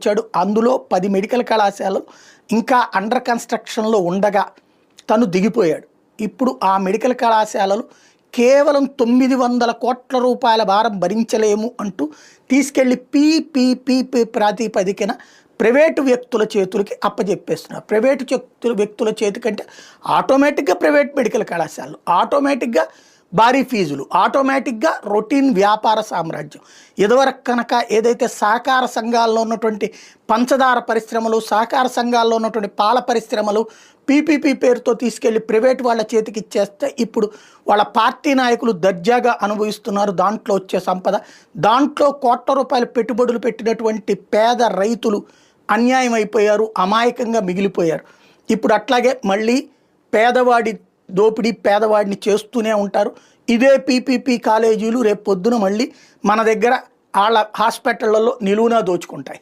తీసుకొచ్చాడు అందులో పది మెడికల్ కళాశాలలు ఇంకా అండర్ కన్స్ట్రక్షన్లో ఉండగా తను దిగిపోయాడు. ఇప్పుడు ఆ మెడికల్ కళాశాలలు కేవలం తొమ్మిది వందల కోట్ల రూపాయల భారం భరించలేము అంటూ తీసుకెళ్ళి పీపీపీ ప్రాతిపదికన ప్రైవేటు వ్యక్తుల చేతులకి అప్పజెప్పేస్తున్నారు. ప్రైవేటు వ్యక్తుల వ్యక్తుల చేతి కంటే ఆటోమేటిక్గా ప్రైవేట్ మెడికల్ కళాశాలలు ఆటోమేటిక్గా భారీ ఫీజులు. ఆటోమేటిక్గా రొటీన్ వ్యాపార సామ్రాజ్యం. ఇదివరకు కనుక ఏదైతే సహకార సంఘాల్లో ఉన్నటువంటి పంచదార పరిశ్రమలు సహకార సంఘాల్లో ఉన్నటువంటి పాల పరిశ్రమలు పీపీపీ పేరుతో తీసుకెళ్ళి ప్రైవేట్ వాళ్ళ చేతికి ఇచ్చేస్తే ఇప్పుడు వాళ్ళ పార్టీ నాయకులు దర్జాగా అనుభవిస్తున్నారు దాంట్లో వచ్చే సంపద. దాంట్లో కోట్ల రూపాయలు పెట్టుబడులు పెట్టినటువంటి పేద రైతులు అన్యాయం అయిపోయారు అమాయకంగా మిగిలిపోయారు. ఇప్పుడు అట్లాగే మళ్ళీ పేదవాడి దోపిడీ పేదవాడిని చేస్తూనే ఉంటారు. ఇదే పీపీపీ కాలేజీలు రేపు పొద్దున మళ్ళీ మన దగ్గర వాళ్ళ హాస్పిటళ్ళలో నిలువునా దోచుకుంటాయి.